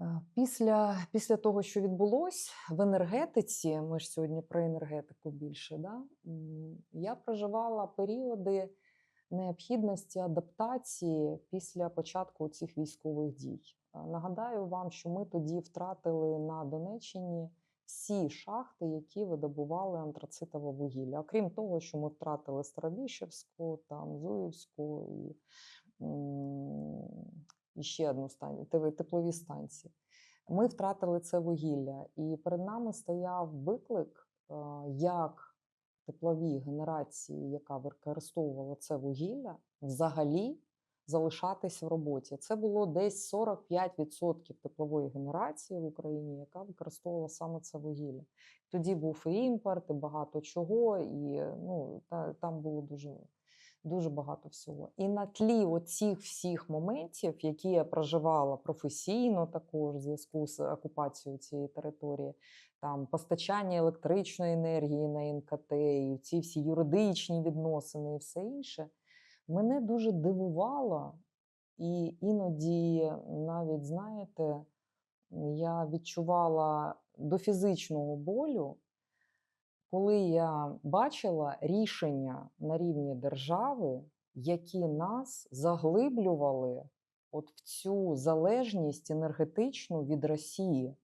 Е, Після, після того, що відбулось в енергетиці, ми ж сьогодні про енергетику більше, да? я проживала періоди необхідності адаптації після початку цих військових дій. Е, Нагадаю вам, що ми тоді втратили на Донеччині всі шахти, які видобували антрацитове вугілля. Окрім того, що ми втратили Старобіщевську, там Зуївську і, і ще одну станцію, теплові станції. Ми втратили це вугілля, і перед нами стояв виклик, е, як тепловій генерації, яка використовувала це вугілля, взагалі залишатись в роботі. Це було десь 45% теплової генерації в Україні, яка використовувала саме це вугілля. Тоді був і імпорт, і багато чого, і ну, та, там було дуже, дуже багато всього. І на тлі оцих всіх моментів, які я проживала професійно, також в зв'язку з окупацією цієї території, там постачання електричної енергії на НКТ, і ці всі юридичні відносини, і все інше, мене дуже дивувало, і іноді навіть, знаєте, я відчувала до фізичного болю, коли я бачила рішення на рівні держави, які нас заглиблювали от в цю залежність енергетичну від Росії.